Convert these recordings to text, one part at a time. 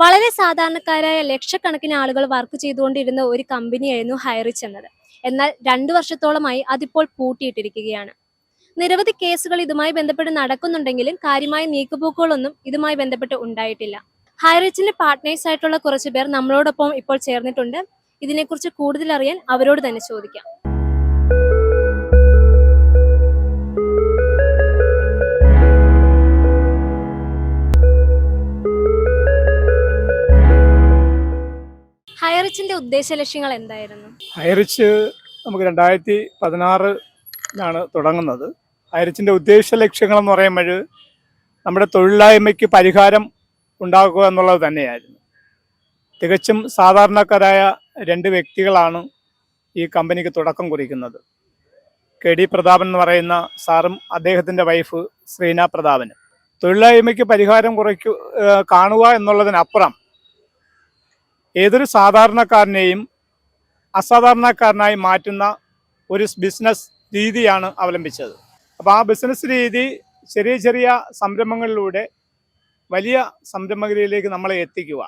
വളരെ സാധാരണക്കാരായ ലക്ഷക്കണക്കിന് ആളുകൾ വർക്ക് ചെയ്തുകൊണ്ടിരുന്ന ഒരു കമ്പനിയായിരുന്നു ഹൈറിച്ച് എന്നത്. എന്നാൽ രണ്ടു വർഷത്തോളമായി അതിപ്പോൾ പൂട്ടിയിട്ടിരിക്കുകയാണ്. നിരവധി കേസുകൾ ഇതുമായി ബന്ധപ്പെട്ട് നടക്കുന്നുണ്ടെങ്കിലും കാര്യമായ നീക്കുപോക്കുകളൊന്നും ഇതുമായി ബന്ധപ്പെട്ട് ഉണ്ടായിട്ടില്ല. ഹൈറിച്ചിന്റെ പാർട്ട്നേഴ്സ് ആയിട്ടുള്ള കുറച്ച് പേർ നമ്മളോടൊപ്പം ഇപ്പോൾ ചേർന്നിട്ടുണ്ട്. ഇതിനെക്കുറിച്ച് കൂടുതൽ അറിയാൻ അവരോട് തന്നെ ചോദിക്കാം. ഹൈറിച്ചിന്റെ ഉദ്ദേശ ലക്ഷ്യങ്ങൾ എന്തായിരുന്നു? ഹൈറിച്ച് നമുക്ക് രണ്ടായിരത്തി പതിനാറിലാണ് തുടങ്ങുന്നത്. ഹയറിച്ചിന്റെ ഉദ്ദേശ ലക്ഷ്യങ്ങൾ എന്ന് പറയുമ്പോൾ നമ്മുടെ തൊഴിലില്ലായ്മയ്ക്ക് പരിഹാരം ഉണ്ടാക്കുക എന്നുള്ളത് തന്നെയായിരുന്നു. തികച്ചും സാധാരണക്കാരായ രണ്ട് വ്യക്തികളാണ് ഈ കമ്പനിക്ക് തുടക്കം കുറിക്കുന്നത്. കെ ഡി പ്രതാപൻ എന്ന് പറയുന്ന സാറും അദ്ദേഹത്തിന്റെ വൈഫ് ശ്രീന പ്രതാപനും. തൊഴിലില്ലായ്മയ്ക്ക് പരിഹാരം കുറയ്ക്കു കാണുക എന്നുള്ളതിനപ്പുറം ഏതൊരു സാധാരണക്കാരനെയും അസാധാരണക്കാരനായി മാറ്റുന്ന ഒരു ബിസിനസ് രീതിയാണ് അവലംബിച്ചത്. അപ്പോൾ ആ ബിസിനസ് രീതി ചെറിയ ചെറിയ സംരംഭങ്ങളിലൂടെ വലിയ സംരംഭകരിലേക്ക് നമ്മളെ എത്തിക്കുക.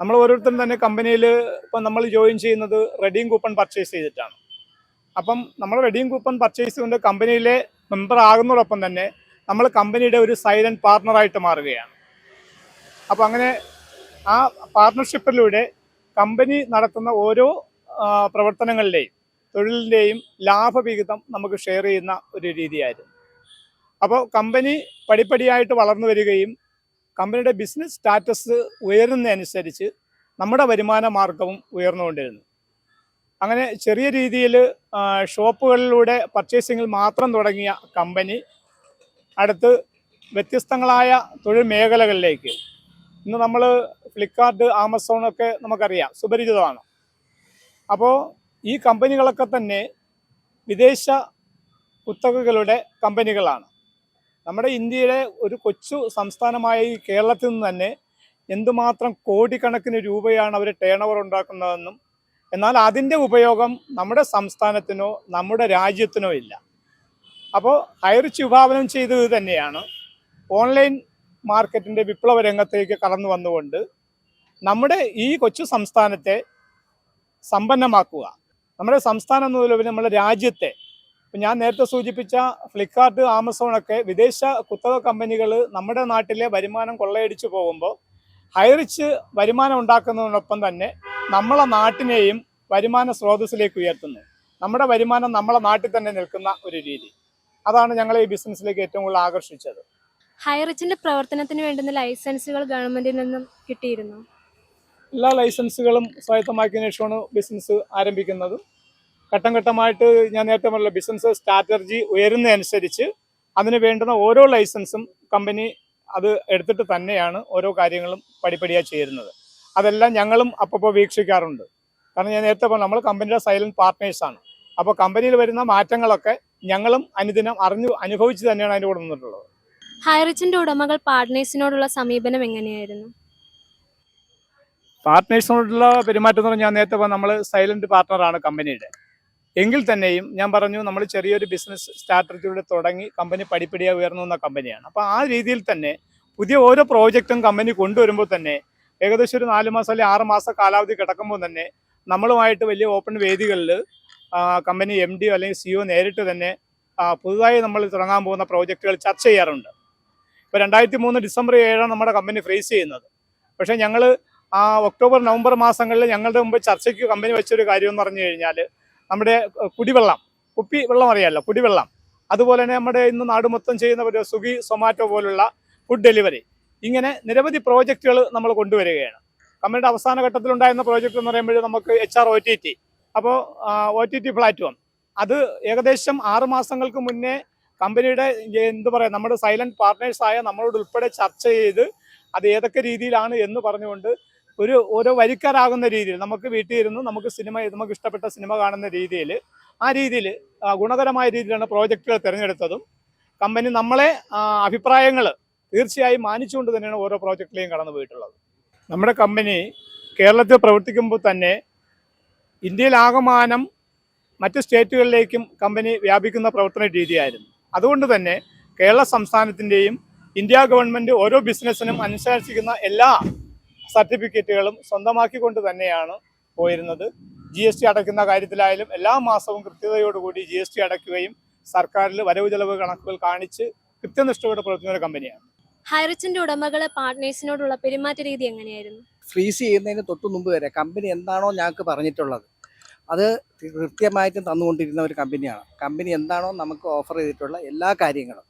നമ്മൾ ഓരോരുത്തരും തന്നെ കമ്പനിയിൽ ഇപ്പം നമ്മൾ ജോയിൻ ചെയ്യുന്നത് റെഡീം കൂപ്പൺ പർച്ചേസ് ചെയ്തിട്ടാണ്. അപ്പം നമ്മൾ റെഡീം കൂപ്പൺ പർച്ചേസ് കൊണ്ട് കമ്പനിയിലെ മെമ്പർ ആകുന്നതോടൊപ്പം തന്നെ നമ്മൾ കമ്പനിയുടെ ഒരു സൈലന്റ് പാർട്ണറായിട്ട് മാറുകയാണ്. അപ്പോൾ അങ്ങനെ ആ പാർട്ണർഷിപ്പിലൂടെ കമ്പനി നടത്തുന്ന ഓരോ പ്രവർത്തനങ്ങളിലെയും തൊഴിലിന്റെയും ലാഭവിഹിതം നമുക്ക് ഷെയർ ചെയ്യുന്ന ഒരു രീതിയായിരുന്നു. അപ്പോൾ കമ്പനി പടിപ്പടിയായിട്ട് വളർന്നു വരികയും കമ്പനിയുടെ ബിസിനസ് സ്റ്റാറ്റസ് ഉയരുന്നതനുസരിച്ച് നമ്മുടെ വരുമാന മാർഗവും ഉയർന്നുകൊണ്ടിരുന്നു. അങ്ങനെ ചെറിയ രീതിയിൽ ഷോപ്പുകളിലൂടെ പർച്ചേസിങ്ങിൽ മാത്രം തുടങ്ങിയ കമ്പനി അടുത്ത് വ്യത്യസ്തങ്ങളായ തൊഴിൽ മേഖലകളിലേക്ക് ഇന്ന് നമ്മൾ ഫ്ലിപ്കാർട്ട് ആമസോൺ ഒക്കെ നമുക്കറിയാം. സുപരിചിതമാണ്. അപ്പോൾ ഈ കമ്പനികളൊക്കെ തന്നെ വിദേശ കുത്തകകളുടെ കമ്പനികളാണ്. നമ്മുടെ ഇന്ത്യയിലെ ഒരു കൊച്ചു സംസ്ഥാനമായ ഈ കേരളത്തിൽ നിന്ന് തന്നെ എന്തുമാത്രം കോടിക്കണക്കിന് രൂപയാണ് അവർ ടേൺ ഓവർ ഉണ്ടാക്കുന്നതെന്നും എന്നാൽ അതിന്റെ ഉപയോഗം നമ്മുടെ സംസ്ഥാനത്തിനോ നമ്മുടെ രാജ്യത്തിനോ ഇല്ല. അപ്പോൾ ഹയർ വിഭാവനം ചെയ്തത് തന്നെയാണ് ഓൺലൈൻ മാർക്കറ്റിന്റെ വിപ്ലവ രംഗത്തേക്ക് കടന്നു വന്നുകൊണ്ട് നമ്മുടെ ഈ കൊച്ചു സംസ്ഥാനത്തെ സമ്പന്നമാക്കുക. നമ്മുടെ സംസ്ഥാനം എന്നതിലുപരി നമ്മുടെ രാജ്യത്തെ. ഞാൻ നേരത്തെ സൂചിപ്പിച്ച ഫ്ലിപ്കാർട്ട് ആമസോൺ ഒക്കെ വിദേശ കുത്തക കമ്പനികൾ നമ്മുടെ നാട്ടിലെ വരുമാനം കൊള്ളയടിച്ചു പോകുമ്പോൾ ഹൈറിച്ച് വരുമാനം ഉണ്ടാക്കുന്നതിനൊപ്പം തന്നെ നമ്മളെ നാട്ടിനെയും വരുമാന സ്രോതസ്സിലേക്ക് ഉയർത്തുന്നു. നമ്മുടെ വരുമാനം നമ്മളെ നാട്ടിൽ തന്നെ നിൽക്കുന്ന ഒരു രീതി. അതാണ് ഞങ്ങളെ ഈ ബിസിനസ്സിലേക്ക് ഏറ്റവും കൂടുതൽ ആകർഷിച്ചത്. ഹൈറിച്ചിന്റെ പ്രവർത്തനത്തിന് വേണ്ടുന്ന ലൈസൻസുകൾ ഗവൺമെന്റിൽ നിന്നും കിട്ടിയിരുന്നു. എല്ലാ ലൈസൻസുകളും സ്വായത്തമാക്കിയതിനു ശേഷമാണ് ബിസിനസ് ആരംഭിക്കുന്നത്. ഘട്ടം ഘട്ടമായിട്ട് ഞാൻ നേരത്തെ പറഞ്ഞ ബിസിനസ് സ്ട്രാറ്റജി ഉയരുന്നതനുസരിച്ച് അതിന് വേണ്ടുന്ന ഓരോ ലൈസൻസും കമ്പനി അത് എടുത്തിട്ട് തന്നെയാണ് ഓരോ കാര്യങ്ങളും പടിപ്പടിയായി ചേരുന്നത്. അതെല്ലാം ഞങ്ങളും അപ്പോൾ വീക്ഷിക്കാറുണ്ട്. കാരണം ഞാൻ നേരത്തെ പറഞ്ഞു നമ്മൾ കമ്പനിയുടെ സൈലന്റ് പാർട്ട്നേഴ്സാണ് അപ്പോൾ കമ്പനിയിൽ വരുന്ന മാറ്റങ്ങളൊക്കെ ഞങ്ങളും അനുദിനം അറിഞ്ഞു അനുഭവിച്ച് തന്നെയാണ് അതിന്റെ കൂടെ നിന്നിട്ടുള്ളത്. ഹൈറിച്ചിന്റെ ഉടമകൾ പാർട്ട്നേഴ്സിനോടുള്ള സമീപനം എങ്ങനെയായിരുന്നു? പാർട്ട്നേഴ്സിനോടുള്ള പെരുമാറ്റം എന്ന് പറഞ്ഞാൽ നേരത്തെ നമ്മൾ സൈലന്റ് പാർട്ട്ണറാണ് കമ്പനിയുടെ. എങ്കിൽ തന്നെയും ഞാൻ പറഞ്ഞു നമ്മൾ ചെറിയൊരു ബിസിനസ് സ്ട്രാറ്റജിയിലൂടെ തുടങ്ങി കമ്പനി പടിപ്പടിയായി ഉയർന്നു വന്ന കമ്പനിയാണ്. അപ്പോൾ ആ രീതിയിൽ തന്നെ പുതിയ ഓരോ പ്രോജക്റ്റും കമ്പനി കൊണ്ടുവരുമ്പോൾ തന്നെ ഏകദേശം ഒരു നാല് മാസം അല്ലെങ്കിൽ ആറ് മാസം കാലാവധി കിടക്കുമ്പോൾ തന്നെ നമ്മളുമായിട്ട് വലിയ ഓപ്പൺ വേദികളിൽ കമ്പനി എം അല്ലെങ്കിൽ സിഒ നേരിട്ട് തന്നെ പുതുതായി നമ്മൾ തുടങ്ങാൻ പോകുന്ന പ്രോജക്റ്റുകൾ ചർച്ച ചെയ്യാറുണ്ട്. ഇപ്പോൾ രണ്ടായിരത്തി മൂന്ന് ഡിസംബർ ഏഴാണ് നമ്മുടെ കമ്പനി ഫ്രേസ് ചെയ്യുന്നത്. പക്ഷേ ഞങ്ങൾ ആ ഒക്ടോബർ നവംബർ മാസങ്ങളിൽ ഞങ്ങളുടെ മുമ്പ് ചർച്ചയ്ക്ക് കമ്പനി വെച്ചൊരു കാര്യം എന്ന് പറഞ്ഞു കഴിഞ്ഞാൽ നമ്മുടെ കുടിവെള്ളം കുപ്പി വെള്ളം അറിയാമല്ലോ കുടിവെള്ളം. അതുപോലെ തന്നെ നമ്മുടെ ഇന്ന് നാട് മൊത്തം ചെയ്യുന്ന ഒരു സുഗി സൊമാറ്റോ പോലുള്ള ഫുഡ് ഡെലിവറി ഇങ്ങനെ നിരവധി പ്രോജക്റ്റുകൾ നമ്മൾ കൊണ്ടുവരികയാണ്. കമ്പനിയുടെ അവസാന ഘട്ടത്തിലുണ്ടായിരുന്ന പ്രോജക്റ്റ് എന്ന് പറയുമ്പോൾ നമുക്ക് H R O T T അപ്പോൾ ഒ ടി ടി പ്ലാറ്റ്ഫോം അത് ഏകദേശം ആറ് മാസങ്ങൾക്ക് മുന്നേ കമ്പനിയുടെ എന്ത് പറയാം നമ്മുടെ സൈലന്റ് പാർട്ട്നേഴ്സായ നമ്മളോട് ഉൾപ്പെടെ ചർച്ച ചെയ്ത് അത് ഏതൊക്കെ രീതിയിലാണ് എന്ന് പറഞ്ഞുകൊണ്ട് ഒരു ഓരോ വരിക്കാരാകുന്ന രീതിയിൽ നമുക്ക് വീട്ടിൽ ഇരുന്ന് നമുക്ക് സിനിമ നമുക്ക് ഇഷ്ടപ്പെട്ട സിനിമ കാണുന്ന രീതിയിൽ ആ രീതിയിൽ ഗുണകരമായ രീതിയിലാണ് പ്രോജക്റ്റുകൾ തിരഞ്ഞെടുത്തതും കമ്പനി നമ്മളെ അഭിപ്രായങ്ങൾ തീർച്ചയായും മാനിച്ചുകൊണ്ട് തന്നെയാണ് ഓരോ പ്രോജക്റ്റിലെയും കടന്നു പോയിട്ടുള്ളത്. നമ്മുടെ കമ്പനി കേരളത്തിൽ പ്രവർത്തിക്കുമ്പോൾ തന്നെ ഇന്ത്യയിലാകമാനം മറ്റ് സ്റ്റേറ്റുകളിലേക്കും കമ്പനി വ്യാപിക്കുന്ന പ്രവർത്തന രീതിയായിരുന്നു. അതുകൊണ്ട് തന്നെ കേരള സംസ്ഥാനത്തിന്റെയും ഇന്ത്യ ഗവൺമെന്റ് ഓരോ ബിസിനസ്സിനും അനുശാസിക്കുന്ന എല്ലാ സർട്ടിഫിക്കറ്റുകളും സ്വന്തമാക്കിക്കൊണ്ട് തന്നെയാണ് പോയിരുന്നത്. ജി എസ് ടി അടയ്ക്കുന്ന കാര്യത്തിലായാലും എല്ലാ മാസവും കൃത്യതയോടുകൂടി ജി എസ് ടി അടയ്ക്കുകയും സർക്കാരിൽ വരവ് ചെലവ് കണക്കുകൾ കാണിച്ച് കൃത്യനിഷ്ഠയോടെ പ്രവർത്തിക്കുന്ന ഒരു കമ്പനിയാണ്. ഹൈറിച്ചിന്റെ ഉടമകളെ പാർട്ട്നേഴ്സിനോടുള്ള പെരുമാറ്റ രീതി എങ്ങനെയായിരുന്നു? ഫ്രീസ് ചെയ്യുന്നതിന് തൊട്ടു മുമ്പ് വരെ കമ്പനി എന്താണോ ഞങ്ങൾക്ക് പറഞ്ഞിട്ടുള്ളത്. അത് കൃത്യമായിട്ടും തന്നുകൊണ്ടിരുന്ന ഒരു കമ്പനിയാണ്. കമ്പനി എന്താണോ നമുക്ക് ഓഫർ ചെയ്തിട്ടുള്ള എല്ലാ കാര്യങ്ങളും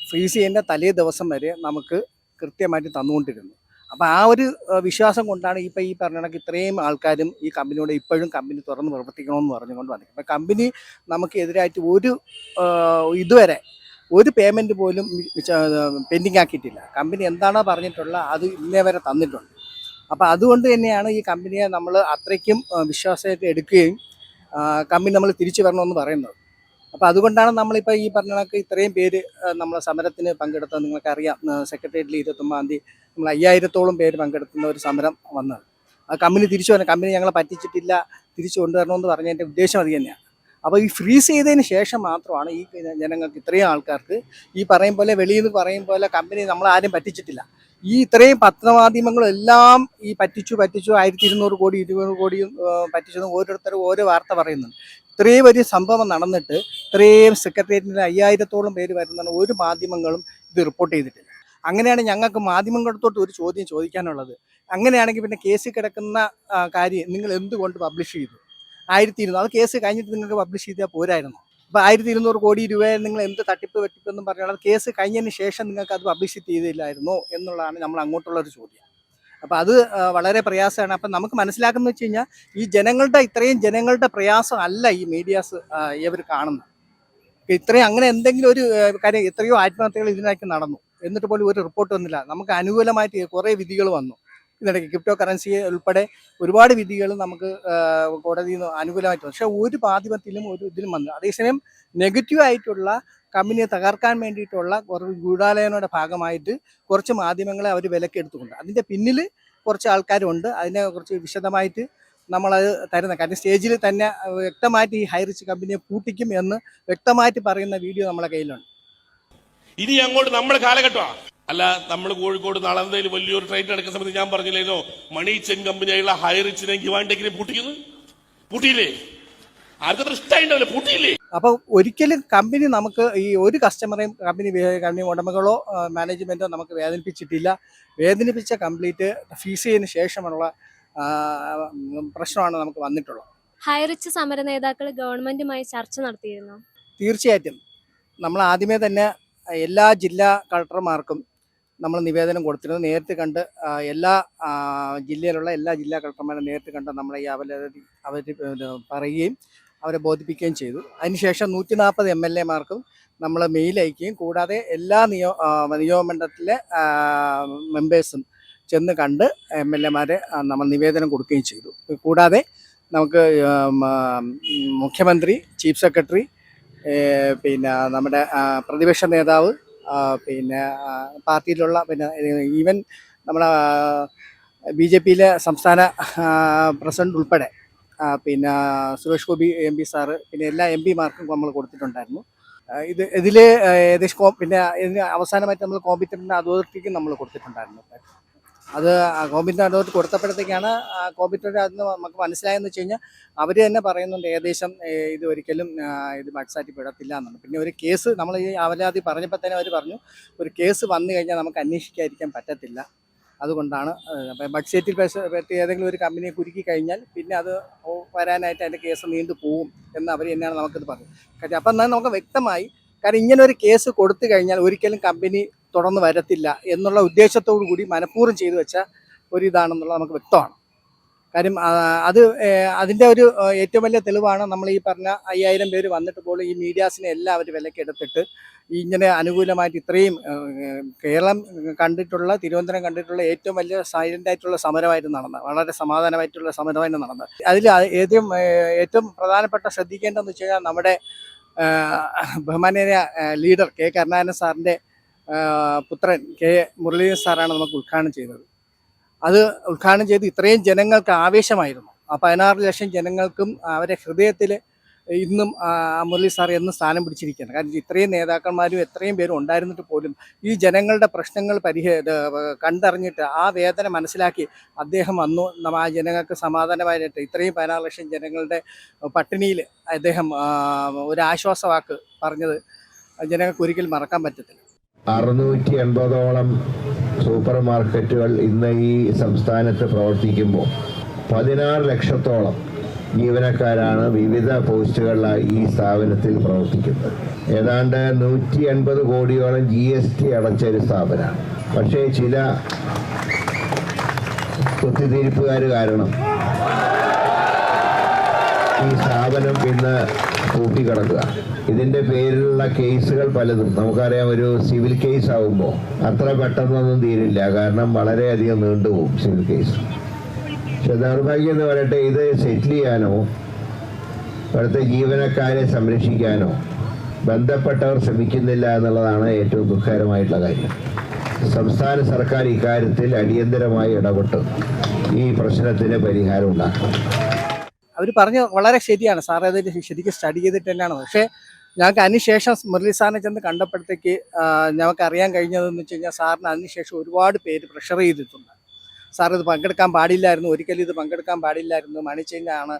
ഫ്രീസ് ചെയ്യുന്ന തലേ ദിവസം വരെ നമുക്ക് കൃത്യമായിട്ട് തന്നുകൊണ്ടിരുന്നു. അപ്പോൾ ആ ഒരു വിശ്വാസം കൊണ്ടാണ് ഇപ്പോൾ ഈ പറഞ്ഞ കണക്ക് ഇത്രയും ആൾക്കാരും ഈ കമ്പനിയോട് ഇപ്പോഴും കമ്പനി തുറന്ന് പ്രവർത്തിക്കണമെന്ന് പറഞ്ഞുകൊണ്ട് വന്നത് അപ്പോൾ കമ്പനി നമുക്ക് എതിരായിട്ട് ഒരു ഇതുവരെ ഒരു പേയ്മെന്റ് പോലും പെൻഡിങ് ആക്കിയിട്ടില്ല. കമ്പനി എന്താണോ പറഞ്ഞിട്ടുള്ള അത് ഇന്നേ വരെ തന്നിട്ടുണ്ട്. അപ്പോൾ അതുകൊണ്ട് തന്നെയാണ് ഈ കമ്പനിയെ നമ്മൾ അത്രയ്ക്കും വിശ്വാസമായിട്ട് എടുക്കുകയും കമ്പനി നമ്മൾ തിരിച്ചു വരണമെന്ന് പറയുന്നത്. അപ്പോൾ അതുകൊണ്ടാണ് നമ്മളിപ്പോൾ ഈ പറഞ്ഞ കണക്ക് ഇത്രയും പേര് നമ്മളെ സമരത്തിന് പങ്കെടുത്തത്. നിങ്ങൾക്കറിയാം സെക്രട്ടേറിയറ്റിൽ ഇരുപത്തൊമ്പതാം തീയതി നമ്മൾ അയ്യായിരത്തോളം പേര് പങ്കെടുക്കുന്ന ഒരു സമരം വന്നത്. ആ കമ്പനി തിരിച്ചു വരണം. കമ്പനി ഞങ്ങളെ പറ്റിച്ചിട്ടില്ല തിരിച്ചു കൊണ്ടുവരണമെന്ന് പറഞ്ഞതിന്റെ ഉദ്ദേശം അത് തന്നെയാണ്. അപ്പോൾ ഈ ഫ്രീസ് ചെയ്തതിന് ശേഷം മാത്രമാണ് ഈ ജനങ്ങൾക്ക് ഇത്രയും ആൾക്കാർക്ക് ഈ പറയും പോലെ വെളിയിൽ നിന്ന് പറയും പോലെ കമ്പനി നമ്മളാരും പറ്റിച്ചിട്ടില്ല. ഈ ഇത്രയും പത്രമാധ്യമങ്ങളെല്ലാം ഈ പറ്റിച്ചു പറ്റിച്ചു ആയിരത്തി ഇരുന്നൂറ് കോടി ഇരുന്നൂറ് കോടിയും പറ്റിച്ചതും ഓരോരുത്തരും ഓരോ വാർത്ത പറയുന്നുണ്ട്. ഇത്രയും വലിയ സംഭവം നടന്നിട്ട് ഇത്രയും സെക്രട്ടേറിയറ്റിന് അയ്യായിരത്തോളം പേര് വരുന്ന ഒരു മാധ്യമങ്ങളും ഇത് റിപ്പോർട്ട് ചെയ്തിട്ടില്ല. അങ്ങനെയാണ് ഞങ്ങൾക്ക് മാധ്യമങ്ങളത്തോട്ട് ഒരു ചോദ്യം ചോദിക്കാനുള്ളത്. അങ്ങനെയാണെങ്കിൽ പിന്നെ കേസിൽ കിടക്കുന്ന കാര്യം നിങ്ങൾ എന്തുകൊണ്ട് പബ്ലിഷ് ചെയ്തു? ആയിരത്തി ഇരുന്നൂറ് അത് കേസ് കഴിഞ്ഞിട്ട് നിങ്ങൾക്ക് പബ്ലിഷ് ചെയ്താൽ പോരായിരുന്നു? അപ്പോൾ ആയിരത്തി ഇരുന്നൂറ് കോടി രൂപയെ നിങ്ങൾ എന്ത് തട്ടിപ്പ് വെട്ടിപ്പ് എന്നും പറഞ്ഞാൽ കേസ് കഴിഞ്ഞതിന് ശേഷം നിങ്ങൾക്ക് അത് പബ്ലിഷ് ചെയ്തില്ലായിരുന്നോ എന്നുള്ളതാണ് നമ്മൾ അങ്ങോട്ടുള്ള ഒരു ചോദ്യം. അപ്പോൾ അത് വളരെ പ്രയാസമാണ്. അപ്പം നമുക്ക് മനസ്സിലാക്കുന്ന വെച്ച് കഴിഞ്ഞാൽ ഈ ജനങ്ങളുടെ ഇത്രയും ജനങ്ങളുടെ പ്രയാസം അല്ല ഈ മീഡിയാസ് ഇവർ കാണുന്നത്. ഇത്രയും അങ്ങനെ എന്തെങ്കിലും ഒരു കാര്യം എത്രയോ ആത്മഹത്യകൾ ഇതിനകത്ത് നടന്നു. എന്നിട്ട് പോലും ഒരു റിപ്പോർട്ട് വന്നില്ല. നമുക്ക് അനുകൂലമായിട്ട് കുറേ വിധികൾ വന്നു. ഇതിനിടയ്ക്ക് ക്രിപ്റ്റോ കറൻസി ഉൾപ്പെടെ ഒരുപാട് വിധികൾ നമുക്ക് കോടതിയിൽ നിന്ന് അനുകൂലമായിട്ട് പക്ഷേ ഒരു പാതിപത്തിലും ഒരു ഇതിലും വന്നു അതേസമയം നെഗറ്റീവായിട്ടുള്ള കമ്പനിയെ തകർക്കാൻ വേണ്ടിയിട്ടുള്ള കുറച്ച് ഗൂഢാലയനയുടെ ഭാഗമായിട്ട് കുറച്ച് മാധ്യമങ്ങളെ അവർ വിലക്കെടുത്തുകൊണ്ട് അതിന്റെ പിന്നിൽ കുറച്ച് ആൾക്കാരുണ്ട്. അതിനെ കുറച്ച് വിശദമായിട്ട് നമ്മളത് തരുന്ന കാര്യം സ്റ്റേജിൽ തന്നെ വ്യക്തമായിട്ട് ഈ ഹൈറിച്ച് കമ്പനിയെ പൂട്ടിക്കും എന്ന് വ്യക്തമായിട്ട് പറയുന്ന വീഡിയോ നമ്മളെ കയ്യിലുണ്ട്. ഇനി അങ്ങോട്ട് നമ്മുടെ കാലഘട്ടമാണ് അല്ല നമ്മൾ കോഴിക്കോട് നളന്തയിൽ വലിയൊരു ട്രെയിൻ നടക്കുന്ന സമയത്ത് ഞാൻ പറഞ്ഞില്ലേനോ? മണീച്ചൻ കമ്പനിയായുള്ള ഹൈറിച്ചിനെ ഗിവാൻഡെക്കിനെ പൂട്ടിക്കുന്നു. പൂട്ടിയില്ലേ? പൂട്ടിയില്ലേ? അപ്പോൾ ഒരിക്കലും കമ്പനി നമുക്ക് ഈ ഒരു കസ്റ്റമറെയും കമ്പനി കമ്പനി ഉടമകളോ മാനേജ്മെന്റോ നമുക്ക് വേദനിപ്പിച്ചിട്ടില്ല. വേദനിപ്പിച്ച കംപ്ലീറ്റ് ഫീസ് ചെയ്യുന്ന ശേഷമുള്ള പ്രശ്നമാണ് നമുക്ക് വന്നിട്ടുള്ളത്. ഹൈറിച്ച് സമര നേതാക്കൾ ഗവൺമെന്റുമായി ചർച്ച നടത്തിയിരുന്നു. തീർച്ചയായിട്ടും. നമ്മൾ ആദ്യമേ തന്നെ എല്ലാ ജില്ലാ കളക്ടർമാർക്കും നമ്മൾ നിവേദനം കൊടുത്തിരുന്നത് നേരിട്ട് കണ്ട് എല്ലാ ജില്ലയിലുള്ള എല്ലാ ജില്ലാ കളക്ടർമാരെ നേരിട്ട് കണ്ട് നമ്മൾ ഈ അവലതി അവർ പറയുകയും അവരെ ബോധിപ്പിക്കുകയും ചെയ്തു. അതിനുശേഷം നൂറ്റി നാൽപ്പത് എം എൽ എമാർക്കും നമ്മൾ മെയിൽ അയക്കുകയും കൂടാതെ എല്ലാ നിയോ നിയോഗമണ്ഡലത്തിലെ മെമ്പേഴ്സും ചെന്ന് കണ്ട് എം എൽ എമാരെ നമ്മൾ നിവേദനം കൊടുക്കുകയും ചെയ്തു. കൂടാതെ നമുക്ക് മുഖ്യമന്ത്രി ചീഫ് സെക്രട്ടറി പിന്നെ നമ്മുടെ പ്രതിപക്ഷ നേതാവ് പിന്നെ പാർട്ടിയിലുള്ള പിന്നെ ഈവൻ നമ്മുടെ ബി ജെ പിയിലെ സംസ്ഥാന പ്രസിഡന്റ് ഉൾപ്പെടെ പിന്നെ Suresh Gopi M P sir പിന്നെ എല്ലാ എം പിമാർക്കും നമ്മൾ കൊടുത്തിട്ടുണ്ടായിരുന്നു. ഇത് ഇതിൽ ഏകദേശം പിന്നെ അവസാനമായിട്ട് നമ്മൾ കോമ്പിറ്ററിന്റെ അതോറിറ്റിക്കും നമ്മൾ കൊടുത്തിട്ടുണ്ടായിരുന്നു. അത് കോമ്പിറ്റന്റ് അതോട്ട് കൊടുത്തപ്പോഴത്തേക്കാണ് കോമ്പിറ്റന്റ് അതിന് നമുക്ക് മനസ്സിലായെന്ന് വെച്ച് കഴിഞ്ഞാൽ അവർ തന്നെ പറയുന്നുണ്ട് ഏകദേശം ഇത് ഒരിക്കലും ഇത് മക്സാറ്റി പെടത്തില്ല എന്നുണ്ട് പിന്നെ ഒരു കേസ് നമ്മൾ ഈ അവലാതി പറഞ്ഞപ്പോൾ തന്നെ അവർ പറഞ്ഞു ഒരു കേസ് വന്നു കഴിഞ്ഞാൽ നമുക്ക് അന്വേഷിക്കാതിരിക്കാൻ പറ്റത്തില്ല. അതുകൊണ്ടാണ് ബഡ്ജറ്റിൽ പറ്റി ഏതെങ്കിലും ഒരു കമ്പനിയെ കുരുക്കി കഴിഞ്ഞാൽ പിന്നെ അത് വരാനായിട്ട് അതിന്റെ കേസ് നീണ്ടു പോവും എന്ന് അവർ തന്നെയാണ് നമുക്കിത് പറഞ്ഞത്. അപ്പം എന്നാൽ നമുക്ക് വ്യക്തമായി കാരണം ഇങ്ങനെ ഒരു കേസ് കൊടുത്തു കഴിഞ്ഞാൽ ഒരിക്കലും കമ്പനി തുടർന്ന് വരത്തില്ല എന്നുള്ള ഉദ്ദേശത്തോടു കൂടി മനഃപൂർവം ചെയ്തു വെച്ച ഒരു ഇതാണെന്നുള്ളത് നമുക്ക് വ്യക്തമാണ്. കാര്യം അത് അതിന്റെ ഒരു ഏറ്റവും വലിയ തെളിവാണ് നമ്മൾ ഈ പറഞ്ഞ അയ്യായിരം പേര് വന്നിട്ട് പോലും ഈ മീഡിയാസിനെ എല്ലാം അവർ വിലക്കെടുത്തിട്ട് ഈ ഇങ്ങനെ അനുകൂലമായിട്ട് ഇത്രയും കേരളം കണ്ടിട്ടുള്ള തിരുവനന്തപുരം കണ്ടിട്ടുള്ള ഏറ്റവും വലിയ സൈലന്റായിട്ടുള്ള സമരമായിട്ട് നടന്നത് വളരെ സമാധാനമായിട്ടുള്ള സമരമായിട്ട് നടന്നത്. അതിൽ ഏറ്റവും ഏറ്റവും പ്രധാനപ്പെട്ട ശ്രദ്ധിക്കേണ്ടതെന്ന് വെച്ച് കഴിഞ്ഞാൽ നമ്മുടെ ബഹുമാനീയ ലീഡർ കെ കരുണാകരൻ സാറിന്റെ പുത്രൻ കെ മുരളീധരൻ സാറാണ് നമുക്ക് ഉദ്ഘാടനം ചെയ്തത്. അത് ഉദ്ഘാടനം ചെയ്ത് ഇത്രയും ജനങ്ങൾക്ക് ആവേശമായിരുന്നു. ആ പതിനാറ് ലക്ഷം ജനങ്ങൾക്കും അവരെ ഹൃദയത്തിൽ ഇന്നും മുരളി സാർ എന്നും സ്ഥാനം പിടിച്ചിരിക്കുകയാണ്. കാരണം ഇത്രയും നേതാക്കന്മാരും എത്രയും പേരും ഉണ്ടായിരുന്നിട്ട് പോലും ഈ ജനങ്ങളുടെ പ്രശ്നങ്ങൾ പരിഹ കണ്ടറിഞ്ഞിട്ട് ആ വേദന മനസ്സിലാക്കി അദ്ദേഹം വന്നു. ആ ജനങ്ങൾക്ക് സമാധാനമായിട്ട് ഇത്രയും പതിനാറ് ലക്ഷം ജനങ്ങളുടെ പട്ടിണിയിൽ അദ്ദേഹം ഒരു ആശ്വാസവാക്ക് പറഞ്ഞത് ജനങ്ങൾക്ക് ഒരിക്കലും മറക്കാൻ പറ്റത്തില്ല. അറുന്നൂറ്റി എൺപതോളം സൂപ്പർ മാർക്കറ്റുകൾ ഇന്ന് ഈ സംസ്ഥാനത്ത് പ്രവർത്തിക്കുമ്പോൾ പതിനാറ് ലക്ഷത്തോളം ജീവനക്കാരാണ് വിവിധ പോസ്റ്റുകളിലായി ഈ സ്ഥാപനത്തിൽ പ്രവർത്തിക്കുന്നത്. ഏതാണ്ട് നൂറ്റി എൺപത് കോടിയോളം ജി എസ് ടി അടച്ച ഒരു സ്ഥാപനമാണ്. പക്ഷേ ചില കുത്തിത്തിരിപ്പുകാർ കാരണം ഈ സ്ഥാപനം ഇന്ന് പൂട്ടിക്കിടക്കുക ഇതിന്റെ പേരിലുള്ള കേസുകൾ പലതും. നമുക്കറിയാം ഒരു സിവിൽ കേസ് ആവുമ്പോൾ അത്ര പെട്ടെന്നൊന്നും തീരില്ല. കാരണം വളരെയധികം നീണ്ടുപോകും സിവിൽ കേസ്. പക്ഷെ ദൗർഭാഗ്യം എന്ന് പറയട്ടെ ഇത് സെറ്റിൽ ചെയ്യാനോ ഇവിടുത്തെ ജീവനക്കാരെ സംരക്ഷിക്കാനോ ബന്ധപ്പെട്ടവർ ശ്രമിക്കുന്നില്ല എന്നുള്ളതാണ് ഏറ്റവും ദുഃഖകരമായിട്ടുള്ള കാര്യം. സംസ്ഥാന സർക്കാർ ഇക്കാര്യത്തിൽ അടിയന്തരമായി ഇടപെട്ട്. ഈ പ്രശ്നത്തിന് പരിഹാരം ഉണ്ടാക്കണം. അവർ പറഞ്ഞു വളരെ ശരിയാണ്. സാർ അത് ശരിക്കും സ്റ്റഡി ചെയ്തിട്ട് തന്നെയാണ് പക്ഷേ ഞങ്ങൾക്ക് അതിനുശേഷം മുരളി സാറിനെ ചെന്ന് കണ്ടപ്പോഴത്തേക്ക് ഞങ്ങൾക്ക് അറിയാൻ കഴിഞ്ഞതെന്ന് വെച്ച് കഴിഞ്ഞാൽ സാറിന് അതിനുശേഷം ഒരുപാട് പേര് പ്രഷർ ചെയ്തിട്ടുണ്ട്. സാർ ഇത് പങ്കെടുക്കാൻ പാടില്ലായിരുന്നു. ഒരിക്കലും ഇത് പങ്കെടുക്കാൻ പാടില്ലായിരുന്നു. മണിച്ചെങ്ങാണ്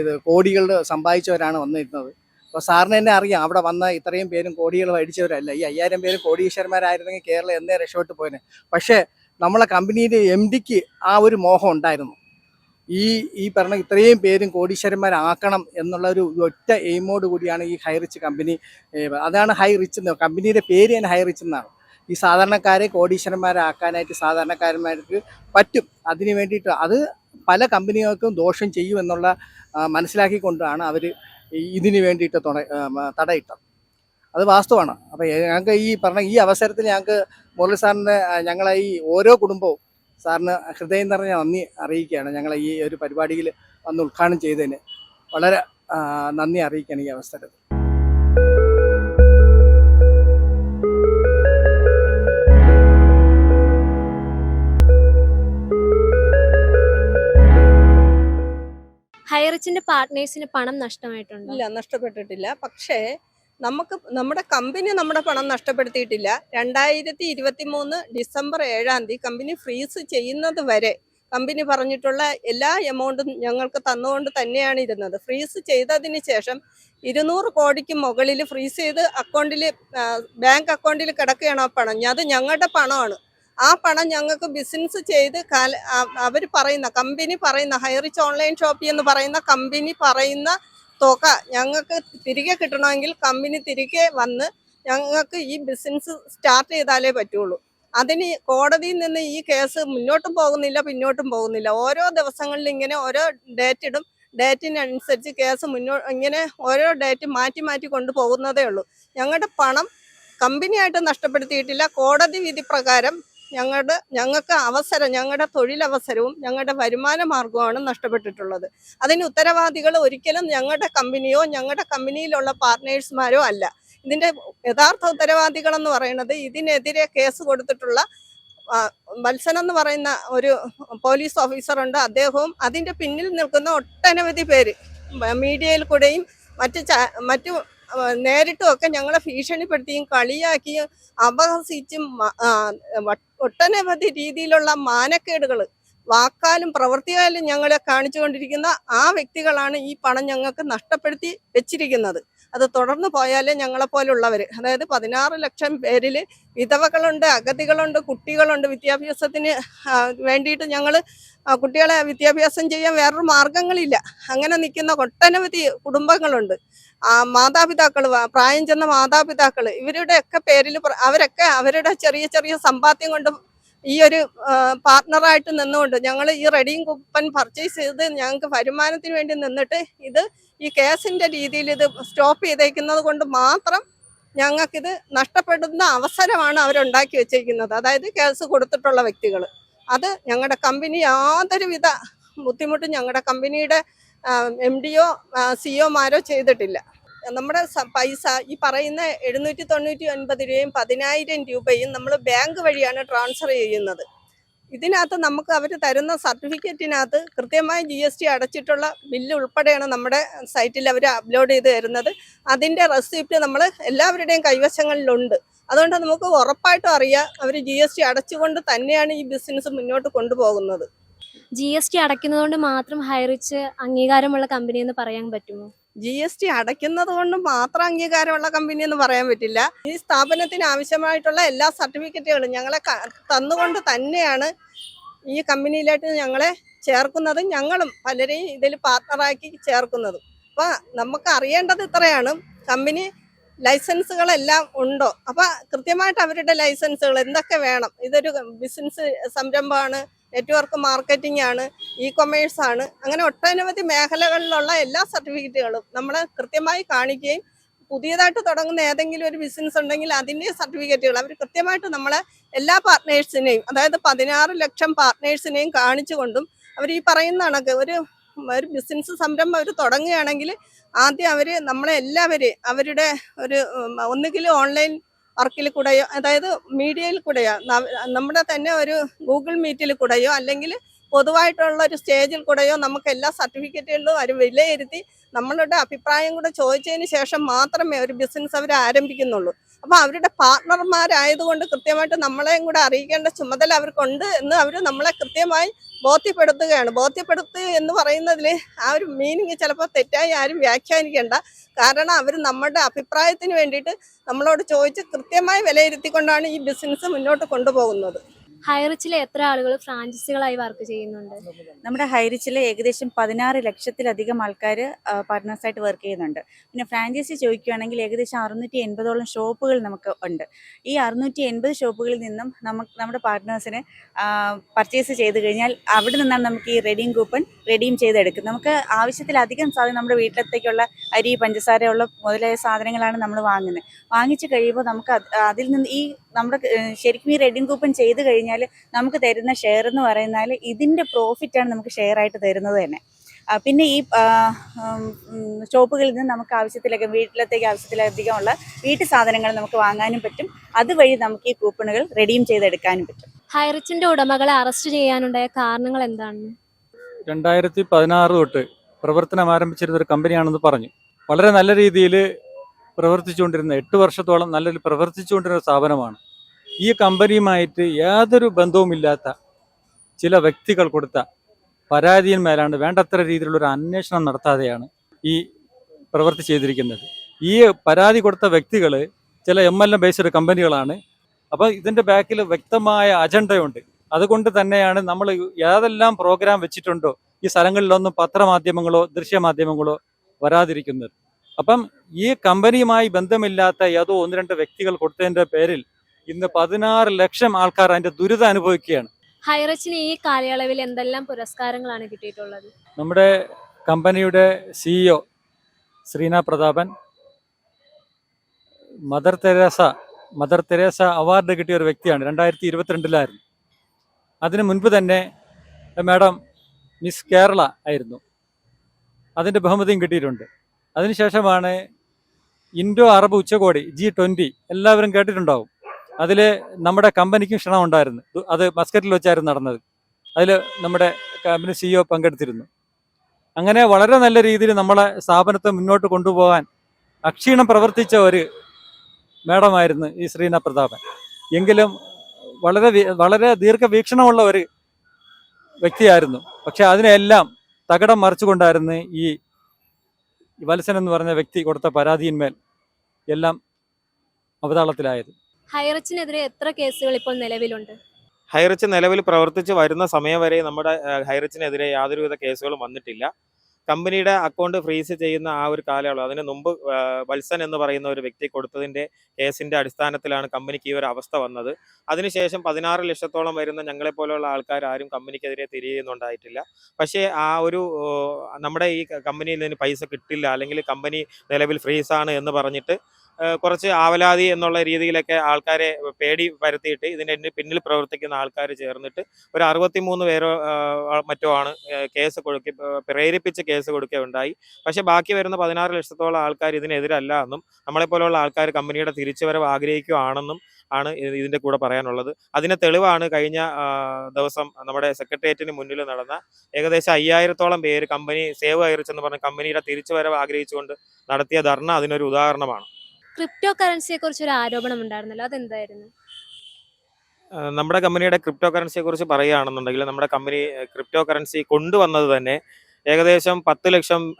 ഇത് കോടികൾ സമ്പാദിച്ചവരാണ് വന്നിരുന്നത്. അപ്പോൾ സാറിന് തന്നെ അറിയാം. അവിടെ വന്ന ഇത്രയും പേരും കോടികൾ മേടിച്ചവരല്ല. ഈ അയ്യായിരം പേരും കോടീശ്വരന്മാരായിരുന്നെങ്കിൽ കേരളം എന്നേ രക്ഷപ്പെട്ടു പോയേനെ. പക്ഷേ നമ്മളെ കമ്പനിയുടെ എം ഡിക്ക് ആ ഒരു മോഹം ഉണ്ടായിരുന്നു. ഈ ഈ പറഞ്ഞ ഇത്രയും പേരും കോടീശ്വരന്മാരാക്കണം എന്നുള്ള ഒരു ഒറ്റ എയിമോട് കൂടിയാണ് ഈ ഹൈ റിച്ച് കമ്പനി അതാണ് ഹൈ റിച്ച് എന്ന് കമ്പനിയുടെ പേര് തന്നെ ഹൈ റിച്ച് എന്നാണ് ഈ സാധാരണക്കാരെ കോടീശ്വരന്മാരാക്കാനായിട്ട് സാധാരണക്കാരന്മാർക്ക് പറ്റും. അതിന് വേണ്ടിയിട്ട് അത് പല കമ്പനികൾക്കും ദോഷം ചെയ്യും എന്നുള്ള മനസ്സിലാക്കിക്കൊണ്ടാണ് അവർ ഇതിന് വേണ്ടിയിട്ട് തുണ തടയിട്ടത്. അത് വാസ്തവമാണ്. അപ്പോൾ ഞങ്ങൾക്ക് ഈ പറഞ്ഞ ഈ അവസരത്തിൽ ഞങ്ങൾക്ക് മുരളി സാറിന്റെ ഞങ്ങളെ ഈ ഓരോ കുടുംബവും സാറിന് ഹൃദയം നിറഞ്ഞ നന്ദി അറിയിക്കുകയാണ്. ഞങ്ങൾ ഈ ഒരു പരിപാടിയിൽ വന്ന് ഉദ്ഘാടനം ചെയ്തതിന് വളരെ നന്ദി അറിയിക്കുകയാണ് ഈ അവസരത്തിൽ. ഹൈറിച്ചിന്റെ പാർട്ട്നേഴ്സിന് പണം നഷ്ടമായിട്ടുണ്ട്? ഇല്ല നഷ്ടപ്പെട്ടിട്ടില്ല. പക്ഷേ നമുക്ക് നമ്മുടെ കമ്പനി നമ്മുടെ പണം നഷ്ടപ്പെടുത്തിയിട്ടില്ല. രണ്ടായിരത്തി ഇരുപത്തി മൂന്ന് ഡിസംബർ ഏഴാം തീയതി കമ്പനി ഫ്രീസ് ചെയ്യുന്നത് വരെ കമ്പനി പറഞ്ഞിട്ടുള്ള എല്ലാ എമൗണ്ടും ഞങ്ങൾക്ക് തന്നുകൊണ്ട് തന്നെയാണ് ഇരുന്നത്. ഫ്രീസ് ചെയ്തതിന് ശേഷം ഇരുന്നൂറ് കോടിക്ക് മുകളിൽ ഫ്രീസ് ചെയ്ത് അക്കൗണ്ടിൽ ബാങ്ക് അക്കൗണ്ടിൽ കിടക്കുകയാണ് ആ പണം. അത് ഞങ്ങളുടെ പണമാണ്. ആ പണം ഞങ്ങൾക്ക് ബിസിനസ് ചെയ്ത് കാല അവർ പറയുന്ന കമ്പനി പറയുന്ന ഹൈറിച്ച് ഓൺലൈൻ ഷോപ്പി എന്ന് പറയുന്ന കമ്പനി പറയുന്ന തുക ഞങ്ങൾക്ക് തിരികെ കിട്ടണമെങ്കിൽ കമ്പനി തിരികെ വന്ന് ഞങ്ങൾക്ക് ഈ ബിസിനസ് സ്റ്റാർട്ട് ചെയ്താലേ പറ്റുള്ളൂ. അതിന് കോടതിയിൽ നിന്ന് ഈ കേസ് മുന്നോട്ടും പോകുന്നില്ല പിന്നോട്ടും പോകുന്നില്ല. ഓരോ ദിവസങ്ങളിൽ ഇങ്ങനെ ഓരോ ഡേറ്റ് ഇടും. ഡേറ്റിനനുസരിച്ച് കേസ് മുന്നോ ഇങ്ങനെ ഓരോ ഡേറ്റ് മാറ്റി മാറ്റി കൊണ്ടുപോകുന്നതേ ഉള്ളൂ. ഞങ്ങളുടെ പണം കമ്പനിയായിട്ട് നഷ്ടപ്പെടുത്തിയിട്ടില്ല. കോടതി വിധി പ്രകാരം ഞങ്ങളുടെ ഞങ്ങൾക്ക് അവസരം ഞങ്ങളുടെ തൊഴിലവസരവും ഞങ്ങളുടെ വരുമാന മാർഗവുമാണ് നഷ്ടപ്പെട്ടിട്ടുള്ളത്. അതിന് ഉത്തരവാദികൾ ഒരിക്കലും ഞങ്ങളുടെ കമ്പനിയോ ഞങ്ങളുടെ കമ്പനിയിലുള്ള പാർട്ട്നേഴ്സ്മാരോ അല്ല. ഇതിന്റെ യഥാർത്ഥ ഉത്തരവാദികളെന്ന് പറയുന്നത് ഇതിനെതിരെ കേസ് കൊടുത്തിട്ടുള്ള മത്സൻ എന്ന് പറയുന്ന ഒരു പോലീസ് ഓഫീസറുണ്ട്. അദ്ദേഹവും അതിന്റെ പിന്നിൽ നിൽക്കുന്ന ഒട്ടനവധി പേര് മീഡിയയിൽ കൂടെയും മറ്റ് മറ്റു ആ, നേരിട്ടും ഒക്കെ ഞങ്ങളെ ഭീഷണിപ്പെടുത്തിയും കളിയാക്കിയും അപഹസിച്ചും ഒട്ടനവധി രീതിയിലുള്ള മാനക്കേടുകൾ വാക്കാലും പ്രവൃത്തിയാലും ഞങ്ങളെ കാണിച്ചുകൊണ്ടിരിക്കുന്ന ആ വ്യക്തികളാണ് ഈ പണം ഞങ്ങൾക്ക് നഷ്ടപ്പെടുത്തി വെച്ചിരിക്കുന്നത്. അത് തുടർന്ന് പോയാലേ ഞങ്ങളെപ്പോലുള്ളവർ അതായത് പതിനാറ് ലക്ഷം പേരിൽ വിധവകളുണ്ട് അഗതികളുണ്ട് കുട്ടികളുണ്ട് വിദ്യാഭ്യാസത്തിന് വേണ്ടിയിട്ട് ഞങ്ങൾ കുട്ടികളെ വിദ്യാഭ്യാസം ചെയ്യാൻ വേറൊരു മാർഗങ്ങളില്ല അങ്ങനെ നിൽക്കുന്ന ഒട്ടനവധി കുടുംബങ്ങളുണ്ട്. മാതാപിതാക്കൾ പ്രായം ചെന്ന മാതാപിതാക്കൾ ഇവരുടെയൊക്കെ പേരിൽ അവരൊക്കെ അവരുടെ ചെറിയ ചെറിയ സമ്പാദ്യം കൊണ്ട് ഈ ഒരു പാർട്ട്ണറായിട്ട് നിന്നുകൊണ്ട് ഞങ്ങൾ ഈ റെഡിയും കുപ്പൻ പർച്ചേസ് ചെയ്ത് ഞങ്ങൾക്ക് വരുമാനത്തിന് വേണ്ടി നിന്നിട്ട് ഇത് ഈ കേസിന്റെ രീതിയിൽ ഇത് സ്റ്റോപ്പ് ചെയ്തേക്കുന്നത് കൊണ്ട് മാത്രം ഞങ്ങൾക്കിത് നഷ്ടപ്പെടുന്ന അവസരമാണ് അവരുണ്ടാക്കി വെച്ചിരിക്കുന്നത് അതായത് കേസ് കൊടുത്തിട്ടുള്ള വ്യക്തികൾ അത് ഞങ്ങളുടെ കമ്പനി യാതൊരുവിധ ബുദ്ധിമുട്ടും ഞങ്ങളുടെ കമ്പനിയുടെ എം ഡിയോ സിഒമാരോ ചെയ്തിട്ടില്ല. നമ്മുടെ പൈസ ഈ പറയുന്ന എഴുന്നൂറ്റി തൊണ്ണൂറ്റി ഒൻപത് രൂപയും പതിനായിരം രൂപയും നമ്മൾ ബാങ്ക് വഴിയാണ് ട്രാൻസ്ഫർ ചെയ്യുന്നത്. ഇതിനകത്ത് നമുക്ക് അവർ തരുന്ന സർട്ടിഫിക്കറ്റിനകത്ത് കൃത്യമായി ജി എസ് ടി അടച്ചിട്ടുള്ള ബില്ല് ഉൾപ്പെടെയാണ് നമ്മുടെ സൈറ്റിൽ അവർ അപ്ലോഡ് ചെയ്ത് തരുന്നത്. അതിന്റെ റെസിപ്റ്റ് നമ്മൾ എല്ലാവരുടെയും കൈവശങ്ങളിലുണ്ട്. അതുകൊണ്ട് നമുക്ക് ഉറപ്പായിട്ടും അറിയാം അവർ ജി എസ് ടി അടച്ചുകൊണ്ട് തന്നെയാണ് ഈ ബിസിനസ് മുന്നോട്ട് കൊണ്ടുപോകുന്നത്. ജി എസ് ടി അടയ്ക്കുന്നതുകൊണ്ട് മാത്രം ഹൈറിച്ച് അംഗീകാരമുള്ള കമ്പനി എന്ന് പറയാൻ പറ്റുമോ? ജി എസ് ടി അടയ്ക്കുന്നത് കൊണ്ട് മാത്രം അംഗീകാരമുള്ള കമ്പനി എന്ന് പറയാൻ പറ്റില്ല. ഈ സ്ഥാപനത്തിന് ആവശ്യമായിട്ടുള്ള എല്ലാ സർട്ടിഫിക്കറ്റുകളും ഞങ്ങളെ തന്നുകൊണ്ട് തന്നെയാണ് ഈ കമ്പനിയിലായിട്ട് ഞങ്ങളെ ചേർക്കുന്നതും. ഞങ്ങളും പലരെയും ഇതിൽ പാർട്ണറാക്കി ചേർക്കുന്നതും. അപ്പോൾ നമുക്ക് അറിയേണ്ടത് ഇത്രയാണ്. കമ്പനി ലൈസൻസുകളെല്ലാം ഉണ്ടോ? അപ്പോൾ കൃത്യമായിട്ട് അവരുടെ ലൈസൻസുകൾ എന്തൊക്കെ വേണം? ഇതൊരു ബിസിനസ് സംരംഭമാണ്. നെറ്റ്വർക്ക് മാർക്കറ്റിംഗ് ആണ് ഇ കൊമേഴ്സ് ആണ് അങ്ങനെ ഒട്ടനവധി മേഖലകളിലുള്ള എല്ലാ സർട്ടിഫിക്കറ്റുകളും നമ്മൾ കൃത്യമായി കാണിക്കുകയും പുതിയതായിട്ട് തുടങ്ങുന്ന ഏതെങ്കിലും ഒരു ബിസിനസ് ഉണ്ടെങ്കിൽ അതിന്റെ സർട്ടിഫിക്കറ്റുകൾ അവർ കൃത്യമായിട്ട് നമ്മളെ എല്ലാ പാർട്ട്നേഴ്സിനെയും അതായത് പതിനാറ് ലക്ഷം പാർട്ട്നേഴ്സിനെയും കാണിച്ചുകൊണ്ടും അവർ ഈ പറയുന്ന കണക്ക് ഒരു ഒരു ബിസിനസ് സംരംഭം അവർ തുടങ്ങുകയാണെങ്കിൽ ആദ്യം അവർ നമ്മളെ എല്ലാവരെയും അവരുടെ ഒരു ഒന്നുകിൽ ഓൺലൈൻ വർക്കിൽ കൂടെയോ അതായത് മീഡിയയിൽ കൂടെയോ നമ്മുടെ തന്നെ ഒരു ഗൂഗിൾ മീറ്റിൽ കൂടെയോ അല്ലെങ്കിൽ പൊതുവായിട്ടുള്ള ഒരു സ്റ്റേജിൽ കൂടെയോ നമുക്ക് എല്ലാ സർട്ടിഫിക്കറ്റുകളിലും അവർ വിലയിരുത്തി നമ്മളുടെ അഭിപ്രായം കൂടെ ചോദിച്ചതിന് ശേഷം മാത്രമേ ഒരു ബിസിനസ് അവർ ആരംഭിക്കുന്നുള്ളൂ. അപ്പോൾ അവരുടെ പാർട്ട്ണർമാരായതുകൊണ്ട് കൃത്യമായിട്ട് നമ്മളെയും കൂടെ അറിയിക്കേണ്ട ചുമതല അവർക്കുണ്ട് എന്ന് അവർ നമ്മളെ കൃത്യമായി ബോധ്യപ്പെടുത്തുകയാണ്. ബോധ്യപ്പെടുത്തുക എന്ന് പറയുന്നതിൽ ആ ഒരു മീനിങ് ചിലപ്പോൾ തെറ്റായി ആരും വ്യാഖ്യാനിക്കേണ്ട. കാരണം അവർ നമ്മുടെ അഭിപ്രായത്തിന് വേണ്ടിയിട്ട് നമ്മളോട് ചോദിച്ച് കൃത്യമായി വിലയിരുത്തിക്കൊണ്ടാണ് ഈ ബിസിനസ് മുന്നോട്ട് കൊണ്ടുപോകുന്നത്. ഹൈറിച്ചിലെ എത്ര ആളുകൾ ഫ്രാഞ്ചൈസികളായി വർക്ക് ചെയ്യുന്നുണ്ട്? നമ്മുടെ ഹൈറിച്ചിലെ ഏകദേശം പതിനാറ് ലക്ഷത്തിലധികം ആൾക്കാർ പാർട്ട്നേഴ്സായിട്ട് വർക്ക് ചെയ്യുന്നുണ്ട്. പിന്നെ ഫ്രാഞ്ചൈസി ചോദിക്കുകയാണെങ്കിൽ ഏകദേശം അറുന്നൂറ്റി എൺപതോളം ഷോപ്പുകൾ നമുക്ക് ഉണ്ട്. ഈ അറുന്നൂറ്റി എൺപത് ഷോപ്പുകളിൽ നിന്നും നമുക്ക് നമ്മുടെ പാർട്ട്നേഴ്സിന് പർച്ചേസ് ചെയ്ത് കഴിഞ്ഞാൽ അവിടെ നിന്നാണ് നമുക്ക് ഈ റെഡീം കൂപ്പൺ റെഡീം ചെയ്തെടുക്കുന്നത്. നമുക്ക് ആവശ്യത്തിലധികം സാധനം നമ്മുടെ വീട്ടിലത്തേക്കുള്ള അരി പഞ്ചസാരയുള്ള മുതലായ സാധനങ്ങളാണ് നമ്മൾ വാങ്ങുന്നത്. വാങ്ങിച്ചു കഴിയുമ്പോൾ നമുക്ക് അതിൽ നിന്ന് ഈ നമ്മുടെ ശരിക്കും ഈ റെഡിങ് കൂപ്പൺ ചെയ്ത് കഴിഞ്ഞാൽ നമുക്ക് തരുന്ന ഷെയർ എന്ന് പറയുന്നാൽ ഇതിന്റെ പ്രോഫിറ്റാണ് നമുക്ക് ഷെയർ ആയിട്ട് തരുന്നത് തന്നെ. പിന്നെ ഈ ഷോപ്പുകളിൽ നിന്ന് നമുക്ക് ആവശ്യത്തിലൊക്കെ വീട്ടിലത്തേക്ക് ആവശ്യത്തിലധികമുള്ള വീട്ടു സാധനങ്ങൾ നമുക്ക് വാങ്ങാനും പറ്റും. അതുവഴി നമുക്ക് ഈ കൂപ്പണുകൾ റെഡീം ചെയ്തെടുക്കാനും പറ്റും. ഹൈറിച്ചിന്റെ ഉടമകളെ അറസ്റ്റ് ചെയ്യാനുണ്ടായ കാരണങ്ങൾ എന്താണ്? രണ്ടായിരത്തി പതിനാറ് തൊട്ട് പ്രവർത്തനം ആരംഭിച്ചിരുന്ന ഒരു കമ്പനിയാണെന്ന് പറഞ്ഞു. വളരെ നല്ല രീതിയിൽ പ്രവർത്തിച്ചുകൊണ്ടിരുന്ന എട്ട് വർഷത്തോളം നല്ല രീതിയിൽ പ്രവർത്തിച്ചുകൊണ്ടിരുന്ന സ്ഥാപനമാണ്. ഈ കമ്പനിയുമായിട്ട് യാതൊരു ബന്ധവുമില്ലാത്ത ചില വ്യക്തികൾ കൊടുത്ത പരാതിയിന്മേലാണ് വേണ്ടത്ര രീതിയിലുള്ള ഒരു അന്വേഷണം നടത്താതെയാണ് ഈ പ്രവൃത്തി ചെയ്തിരിക്കുന്നത്. ഈ പരാതി കൊടുത്ത വ്യക്തികൾ ചില എം എൽ എ ബേസ്ഡ് കമ്പനികളാണ്. അപ്പോൾ ഇതിന്റെ ബാക്കിൽ വ്യക്തമായ അജണ്ടയുണ്ട്. അതുകൊണ്ട് തന്നെയാണ് നമ്മൾ ഏതെല്ലാം പ്രോഗ്രാം വെച്ചിട്ടുണ്ടോ ഈ സ്ഥലങ്ങളിലൊന്നും പത്രമാധ്യമങ്ങളോ ദൃശ്യമാധ്യമങ്ങളോ വരാതിരിക്കുന്നത്. അപ്പം ഈ കമ്പനിയുമായി ബന്ധമില്ലാത്ത ഏതോ ഒന്ന് രണ്ട് വ്യക്തികൾ കൊടുത്തതിന്റെ പേരിൽ ഇന്ന് പതിനാറ് ലക്ഷം ആൾക്കാർ അതിന്റെ ദുരിതം അനുഭവിക്കുകയാണ്. ഹൈറച്ചിന് ഈ കാലയളവിൽ എന്തെല്ലാം പുരസ്കാരങ്ങളാണ് കിട്ടിയിട്ടുള്ളത്? നമ്മുടെ കമ്പനിയുടെ CEO Sreena Prathapan Mother Teresa Mother Teresa award കിട്ടിയ ഒരു വ്യക്തിയാണ് രണ്ടായിരത്തി ഇരുപത്തിരണ്ടിലായിരുന്നു അതിനു മുൻപ് തന്നെ മാഡം മിസ് കേരള ആയിരുന്നു. അതിന്റെ ബഹുമതിയും കിട്ടിയിട്ടുണ്ട്. അതിനുശേഷമാണ് ഇൻഡോ അറബ് ഉച്ചകോടി ജി ട്വന്റി എല്ലാവരും കേട്ടിട്ടുണ്ടാവും. അതിൽ നമ്മുടെ കമ്പനിക്കും ക്ഷണം ഉണ്ടായിരുന്നു. അത് മസ്കറ്റിൽ വെച്ചായിരുന്നു നടന്നത്. അതിൽ നമ്മുടെ കമ്പനി സിഇഒ പങ്കെടുത്തിരുന്നു. അങ്ങനെ വളരെ നല്ല രീതിയിൽ നമ്മളെ സ്ഥാപനത്തെ മുന്നോട്ട് കൊണ്ടുപോകാൻ അക്ഷീണം പ്രവർത്തിച്ച ഒരു മേഡമായിരുന്നു ഈ ശ്രീന പ്രതാപൻ. എങ്കിലും വളരെ വളരെ ദീർഘവീക്ഷണമുള്ള ഒരു വ്യക്തിയായിരുന്നു. പക്ഷെ അതിനെല്ലാം തകടം മറിച്ചുകൊണ്ടായിരുന്നു ഈ വത്സൻ എന്ന് പറഞ്ഞ വ്യക്തി കൊടുത്ത പരാതിയിന്മേൽ എല്ലാം അവതാളത്തിലായത്. ഹൈറിച്ചിനെതിരെ എത്ര കേസുകൾ ഇപ്പോൾ നിലവിലുണ്ട്? ഹൈറച്ച് നിലവിൽ പ്രവർത്തിച്ച് വരുന്ന സമയം വരെ നമ്മുടെ ഹൈറച്ചിനെതിരെ യാതൊരുവിധ കേസുകളും വന്നിട്ടില്ല. കമ്പനിയുടെ അക്കൗണ്ട് ഫ്രീസ് ചെയ്യുന്ന ആ ഒരു കാലയളവ് അതിന് മുമ്പ് വത്സൻ എന്ന് പറയുന്ന ഒരു വ്യക്തി കൊടുത്തതിന്റെ കേസിന്റെ അടിസ്ഥാനത്തിലാണ് കമ്പനിക്ക് ഈ ഒരു അവസ്ഥ വന്നത്. അതിനുശേഷം പതിനാറ് ലക്ഷത്തോളം വരുന്ന ഞങ്ങളെ പോലെയുള്ള ആൾക്കാർ ആരും കമ്പനിക്കെതിരെ തിരിയുന്നുണ്ടായിട്ടില്ല. പക്ഷേ ആ ഒരു നമ്മുടെ ഈ കമ്പനിയിൽ നിന്ന് പൈസ കിട്ടില്ല അല്ലെങ്കിൽ കമ്പനി നിലവിൽ ഫ്രീസാണ് എന്ന് പറഞ്ഞിട്ട് കുറച്ച് ആവലാതി എന്നുള്ള രീതിയിലൊക്കെ ആൾക്കാരെ പേടി വരുത്തിയിട്ട് ഇതിന്റെ പിന്നിൽ പ്രവർത്തിക്കുന്ന ആൾക്കാർ ചേർന്നിട്ട് ഒരു അറുപത്തിമൂന്ന് പേരോ മറ്റോ ആണ് കേസ് കൊടുക്കി പ്രേരിപ്പിച്ച് കേസ് കൊടുക്കുകയുണ്ടായി. പക്ഷെ ബാക്കി വരുന്ന പതിനാറ് ലക്ഷത്തോളം ആൾക്കാർ ഇതിനെതിരല്ല എന്നും നമ്മളെപ്പോലുള്ള ആൾക്കാർ കമ്പനിയുടെ തിരിച്ചുവരവ് ആഗ്രഹിക്കുകയാണെന്നും ആണ് ഇതിന്റെ കൂടെ പറയാനുള്ളത്. അതിന് തെളിവാണ് കഴിഞ്ഞ ദിവസം നമ്മുടെ സെക്രട്ടേറിയറ്റിന് മുന്നിൽ നടന്ന ഏകദേശം അയ്യായിരത്തോളം പേര് കമ്പനി സേവ് അയറിച്ചെന്ന് എന്ന് പറഞ്ഞ കമ്പനിയുടെ തിരിച്ചുവരവ് ആഗ്രഹിച്ചുകൊണ്ട് നടത്തിയ ധർണ അതിനൊരു ഉദാഹരണമാണ്. ക്രിപ്റ്റോ കറൻസിയെ കുറിച്ച് ഒരു ആരോപണം ഉണ്ടായിരുന്നല്ലോ. അതെന്തായിരുന്നു? നമ്മുടെ കമ്പനിയുടെ ക്രിപ്റ്റോ കറൻസിയെ കുറിച്ച് പറയുകയാണെന്നുണ്ടെങ്കിൽ നമ്മുടെ കമ്പനി ക്രിപ്റ്റോ കറൻസി കൊണ്ടുവന്നത് തന്നെ ഏകദേശം പത്ത് ലക്ഷം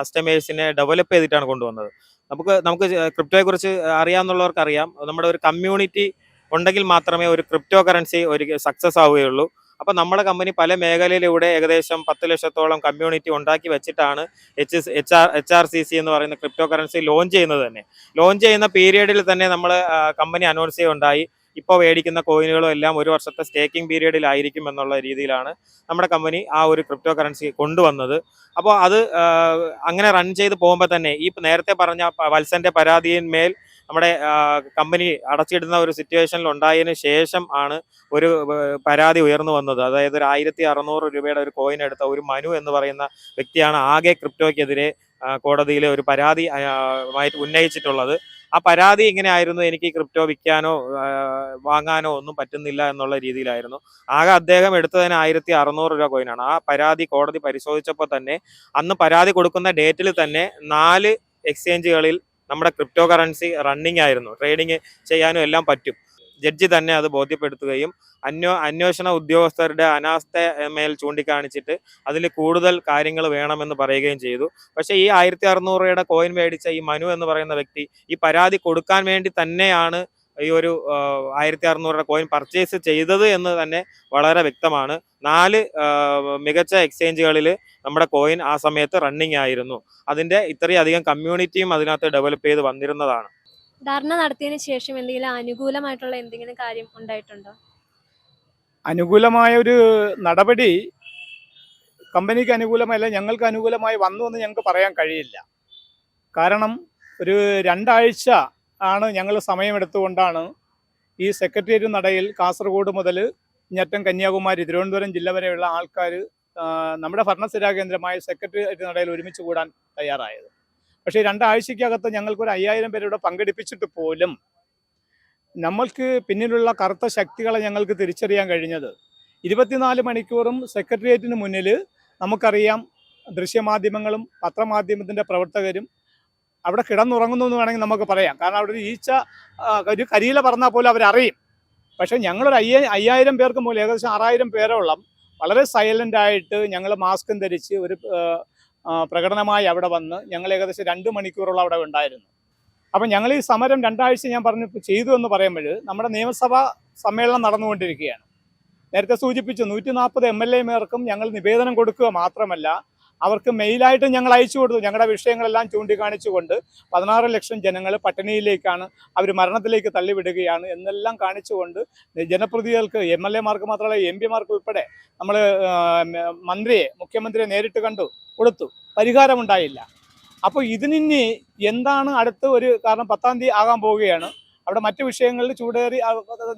കസ്റ്റമേഴ്സിനെ ഡെവലപ്പ് ചെയ്തിട്ടാണ് കൊണ്ടുവന്നത്. നമുക്ക് നമുക്ക് ക്രിപ്റ്റോയെ കുറിച്ച് അറിയാവുന്നവർക്ക് അറിയാം നമ്മുടെ ഒരു കമ്മ്യൂണിറ്റി ഉണ്ടെങ്കിൽ മാത്രമേ ഒരു ക്രിപ്റ്റോ കറൻസി ഒരു സക്സസ് ആവുകയുള്ളൂ. അപ്പോൾ നമ്മുടെ കമ്പനി പല മേഖലയിലൂടെ ഏകദേശം പത്ത് ലക്ഷത്തോളം കമ്മ്യൂണിറ്റി ഉണ്ടാക്കി വെച്ചിട്ടാണ് H H R H R C C എന്ന് പറയുന്ന ക്രിപ്റ്റോ കറൻസി ലോഞ്ച് ചെയ്യുന്നത് തന്നെ. ലോഞ്ച് ചെയ്യുന്ന പീരീഡിൽ തന്നെ നമ്മൾ കമ്പനി അനൗൺസ് ചെയ്യുകയുണ്ടായി ഇപ്പോൾ മേടിക്കുന്ന കോയിനുകളും എല്ലാം ഒരു വർഷത്തെ സ്റ്റേക്കിംഗ് പീരീഡിലായിരിക്കും എന്നുള്ള രീതിയിലാണ് നമ്മുടെ കമ്പനി ആ ഒരു ക്രിപ്റ്റോ കറൻസി കൊണ്ടുവന്നത്. അപ്പോൾ അത് അങ്ങനെ റൺ ചെയ്ത് പോകുമ്പോൾ തന്നെ ഈ നേരത്തെ പറഞ്ഞ വത്സന്റെ പരാതിയിന്മേൽ നമ്മുടെ കമ്പനി അടച്ചിടുന്ന ഒരു സിറ്റുവേഷനിൽ ഉണ്ടായതിനു ശേഷം ആണ് ഒരു പരാതി ഉയർന്നു വന്നത്. അതായത് ഒരു ആയിരത്തി അറുന്നൂറ് രൂപയുടെ ഒരു കോയിൻ എടുത്ത ഒരു മനു എന്ന് പറയുന്ന വ്യക്തിയാണ് ആകെ ക്രിപ്റ്റോയ്ക്കെതിരെ കോടതിയിലെ ഒരു പരാതി ഉന്നയിച്ചിട്ടുള്ളത്. ആ പരാതി ഇങ്ങനെ ആയിരുന്നു എനിക്ക് ക്രിപ്റ്റോ വിൽക്കാനോ വാങ്ങാനോ ഒന്നും പറ്റുന്നില്ല എന്നുള്ള രീതിയിലായിരുന്നു. ആകെ അദ്ദേഹം എടുത്തതിന് ആയിരത്തി അറുന്നൂറ് രൂപ കോയിനാണ് ആ പരാതി കോടതി പരിശോധിച്ചപ്പോൾ തന്നെ അന്ന് പരാതി കൊടുക്കുന്ന ഡേറ്റിൽ തന്നെ നാല് എക്സ്ചേഞ്ചുകളിൽ നമ്മുടെ ക്രിപ്റ്റോ കറൻസി റണ്ണിങ് ആയിരുന്നു. ട്രേഡിങ് ചെയ്യാനും എല്ലാം പറ്റും. ജഡ്ജി തന്നെ അത് ബോധ്യപ്പെടുത്തുകയും അന്വേ അന്വേഷണ ഉദ്യോഗസ്ഥരുടെ അനാസ്ഥ മേൽ ചൂണ്ടിക്കാണിച്ചിട്ട് അതിൽ കൂടുതൽ കാര്യങ്ങൾ വേണമെന്ന് പറയുകയും ചെയ്തു. പക്ഷേ ഈ ആയിരത്തി അറുന്നൂറ് രൂപയുടെ കോയിൻ മേടിച്ച ഈ മനു എന്ന് പറയുന്ന വ്യക്തി ഈ പരാതി കൊടുക്കാൻ വേണ്ടി തന്നെയാണ് ഈ ഒരു ആയിരത്തി അറുന്നൂറ് കോയിൻ പർച്ചേസ് ചെയ്തത് എന്ന് തന്നെ വളരെ വ്യക്തമാണ്. നാല് മികച്ച എക്സ്ചേഞ്ചുകളിൽ നമ്മുടെ കോയിൻ ആ സമയത്ത് റണ്ണിങ് ആയിരുന്നു. അതിന്റെ ഇത്രയധികം കമ്മ്യൂണിറ്റിയും അതിനകത്ത് ഡെവലപ്പ് ചെയ്ത് വന്നിരുന്നതാണ്. ധർണ നടത്തിയതിനു ശേഷം എന്തെങ്കിലും അനുകൂലമായിട്ടുള്ള എന്തെങ്കിലും കാര്യം ഉണ്ടായിട്ടുണ്ടോ? അനുകൂലമായ ഒരു നടപടി കമ്പനിക്ക് അനുകൂലമല്ല ഞങ്ങൾക്ക് അനുകൂലമായി വന്നു എന്ന് ഞങ്ങൾക്ക് പറയാൻ കഴിയില്ല. കാരണം ഒരു രണ്ടാഴ്ച ആണ് ഞങ്ങൾ സമയമെടുത്തുകൊണ്ടാണ് ഈ സെക്രട്ടേറിയറ്റ് നടയിൽ കാസർഗോഡ് മുതൽ ഞറ്റം കന്യാകുമാരി തിരുവനന്തപുരം ജില്ല വരെയുള്ള ആൾക്കാർ നമ്മുടെ ഭരണസ്ഥിരാ കേന്ദ്രമായ സെക്രട്ടേറിയറ്റ് നടയിൽ ഒരുമിച്ച് കൂടാൻ തയ്യാറായത്. പക്ഷേ രണ്ടാഴ്ചക്കകത്ത് ഞങ്ങൾക്കൊരു അയ്യായിരം പേരിവിടെ പങ്കെടുപ്പിച്ചിട്ട് പോലും നമ്മൾക്ക് പിന്നിലുള്ള കറുത്ത ശക്തികളെ ഞങ്ങൾക്ക് തിരിച്ചറിയാൻ കഴിഞ്ഞത്. ഇരുപത്തിനാല് മണിക്കൂറും സെക്രട്ടേറിയറ്റിന് മുന്നിൽ നമുക്കറിയാം ദൃശ്യമാധ്യമങ്ങളും പത്രമാധ്യമത്തിന്റെ പ്രവർത്തകരും അവിടെ കിടന്നുറങ്ങുന്നു എന്ന് വേണമെങ്കിൽ നമുക്ക് പറയാം. കാരണം അവിടെ ഒരു ഈച്ച ഒരു കരിയില പറഞ്ഞാൽ പോലും അവരറിയും പക്ഷേ ഞങ്ങളൊരു അയ്യ അയ്യായിരം പേർക്ക് മൂലം ഏകദേശം ആറായിരം പേരോളം വളരെ സൈലന്റ് ആയിട്ട് ഞങ്ങൾ മാസ്കും ധരിച്ച് ഒരു പ്രകടനമായി അവിടെ വന്ന് ഞങ്ങൾ ഏകദേശം രണ്ട് മണിക്കൂറോളം അവിടെ ഉണ്ടായിരുന്നു. അപ്പം ഞങ്ങൾ ഈ സമരം രണ്ടാഴ്ച ഞാൻ പറഞ്ഞു ചെയ്തു എന്ന് പറയുമ്പോൾ നമ്മുടെ നിയമസഭാ സമ്മേളനം നടന്നുകൊണ്ടിരിക്കുകയാണ്. നേരത്തെ സൂചിപ്പിച്ചു നൂറ്റി നാൽപ്പത് എം എൽ എമാർക്കും ഞങ്ങൾ നിവേദനം കൊടുക്കുക മാത്രമല്ല അവർക്ക് മെയിലായിട്ട് ഞങ്ങൾ അയച്ചു കൊടുത്തു. ഞങ്ങളുടെ വിഷയങ്ങളെല്ലാം ചൂണ്ടിക്കാണിച്ചുകൊണ്ട് പതിനാറ് ലക്ഷം ജനങ്ങൾ പട്ടിണിയിലേക്കാണ് അവർ മരണത്തിലേക്ക് തള്ളിവിടുകയാണ് എന്നെല്ലാം കാണിച്ചുകൊണ്ട് ജനപ്രതിനിധികൾക്ക് എം എൽ എമാർക്ക് മാത്രമല്ല എം പിമാർക്ക് ഉൾപ്പെടെ നമ്മൾ മന്ത്രിയെ മുഖ്യമന്ത്രിയെ നേരിട്ട് കണ്ടു കൊടുത്തു. പരിഹാരമുണ്ടായില്ല. അപ്പോൾ ഇതിനി എന്താണ് അടുത്ത ഒരു കാരണം? പത്താം തീയതി ആകാൻ പോവുകയാണ്. അവിടെ മറ്റു വിഷയങ്ങളിൽ ചൂടേറി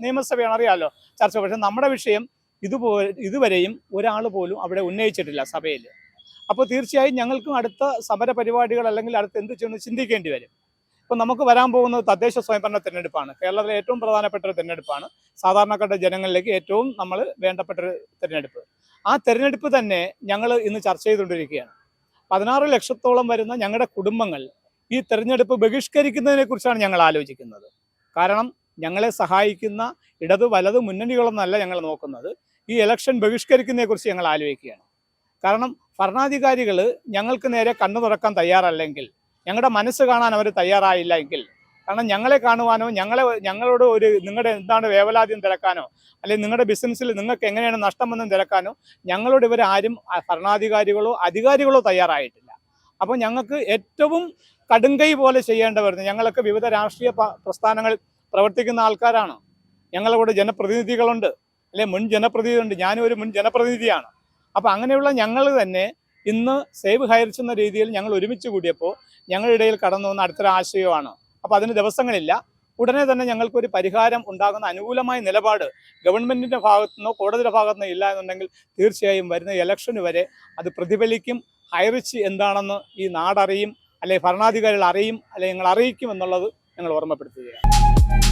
നിയമസഭയാണ് അറിയാമല്ലോ ചർച്ച. പക്ഷേ നമ്മുടെ വിഷയം ഇതുപോലെ ഇതുവരെയും ഒരാൾ പോലും അവിടെ ഉന്നയിച്ചിട്ടില്ല സഭയിൽ. അപ്പോൾ തീർച്ചയായും ഞങ്ങൾക്കും അടുത്ത സമര പരിപാടികൾ അല്ലെങ്കിൽ അടുത്ത് എന്ത് ചെയ്യുന്നു ചിന്തിക്കേണ്ടി വരും. ഇപ്പം നമുക്ക് വരാൻ പോകുന്നത് തദ്ദേശ സ്വയംഭരണ തിരഞ്ഞെടുപ്പാണ്. കേരളത്തിലെ ഏറ്റവും പ്രധാനപ്പെട്ട ഒരു തിരഞ്ഞെടുപ്പാണ്. സാധാരണക്കാരുടെ ജനങ്ങളിലേക്ക് ഏറ്റവും നമ്മൾ വേണ്ടപ്പെട്ട ഒരു തിരഞ്ഞെടുപ്പ്. ആ തിരഞ്ഞെടുപ്പ് തന്നെ ഞങ്ങൾ ഇന്ന് ചർച്ച ചെയ്തുകൊണ്ടിരിക്കുകയാണ്. പതിനാറ് ലക്ഷത്തോളം വരുന്ന ഞങ്ങളുടെ കുടുംബങ്ങൾ ഈ തിരഞ്ഞെടുപ്പ് ബഹിഷ്കരിക്കുന്നതിനെ കുറിച്ചാണ് ഞങ്ങൾ ആലോചിക്കുന്നത്. കാരണം ഞങ്ങളെ സഹായിക്കുന്ന ഇടത് വലത് മുന്നണികളൊന്നല്ല ഞങ്ങൾ നോക്കുന്നത്. ഈ ഇലക്ഷൻ ബഹിഷ്കരിക്കുന്നതിനെ കുറിച്ച് ഞങ്ങൾ ആലോചിക്കുകയാണ്. കാരണം ഭരണാധികാരികൾ ഞങ്ങൾക്ക് നേരെ കണ്ണു തുറക്കാൻ തയ്യാറല്ലെങ്കിൽ ഞങ്ങളുടെ മനസ്സ് കാണാൻ അവർ തയ്യാറായില്ല എങ്കിൽ കാരണം ഞങ്ങളെ കാണുവാനോ ഞങ്ങളെ ഞങ്ങളോട് ഒരു നിങ്ങളുടെ എന്താണ് വേവലാദ്യം തിരക്കാനോ അല്ലെങ്കിൽ നിങ്ങളുടെ ബിസിനസ്സിൽ നിങ്ങൾക്ക് എങ്ങനെയാണ് നഷ്ടമെന്നും തിരക്കാനോ ഞങ്ങളോട് ഇവർ ആരും ഭരണാധികാരികളോ അധികാരികളോ തയ്യാറായിട്ടില്ല. അപ്പോൾ ഞങ്ങൾക്ക് ഏറ്റവും കടുങ്കൈ പോലെ ചെയ്യേണ്ടി വരുന്നത് വിവിധ രാഷ്ട്രീയ പ്രസ്ഥാനങ്ങൾ പ്രവർത്തിക്കുന്ന ആൾക്കാരാണ്. ഞങ്ങളുടെ കൂടെ ജനപ്രതിനിധികളുണ്ട്. അല്ലെ മുൻ ജനപ്രതിനിധിയുണ്ട്. ഞാനും ഒരു മുൻ ജനപ്രതിനിധിയാണ്. അപ്പോൾ അങ്ങനെയുള്ള ഞങ്ങൾ തന്നെ ഇന്ന് സേവ് ഹയർച്ച് എന്ന രീതിയിൽ ഞങ്ങൾ ഒരുമിച്ച് കൂടിയപ്പോൾ ഞങ്ങളുടെ ഇടയിൽ കടന്നു വന്ന അടുത്തൊരു ആശയമാണ്. അപ്പോൾ അതിന് ദിവസങ്ങളില്ല. ഉടനെ തന്നെ ഞങ്ങൾക്കൊരു പരിഹാരം ഉണ്ടാകുന്ന അനുകൂലമായ നിലപാട് ഗവൺമെന്റിന്റെ ഭാഗത്തു നിന്നോ കോടതിയുടെ ഭാഗത്തു നിന്നോ ഇല്ല എന്നുണ്ടെങ്കിൽ തീർച്ചയായും വരുന്ന ഇലക്ഷന് വരെ അത് പ്രതിഫലിക്കും. ഹൈറിച്ച് എന്താണെന്ന് ഈ നാടറിയും അല്ലെങ്കിൽ ഭരണാധികാരികൾ അറിയും അല്ലെങ്കിൽ ഞങ്ങൾ അറിയിക്കും എന്നുള്ളത് ഞങ്ങൾ ഓർമ്മപ്പെടുത്തുകയാണ്.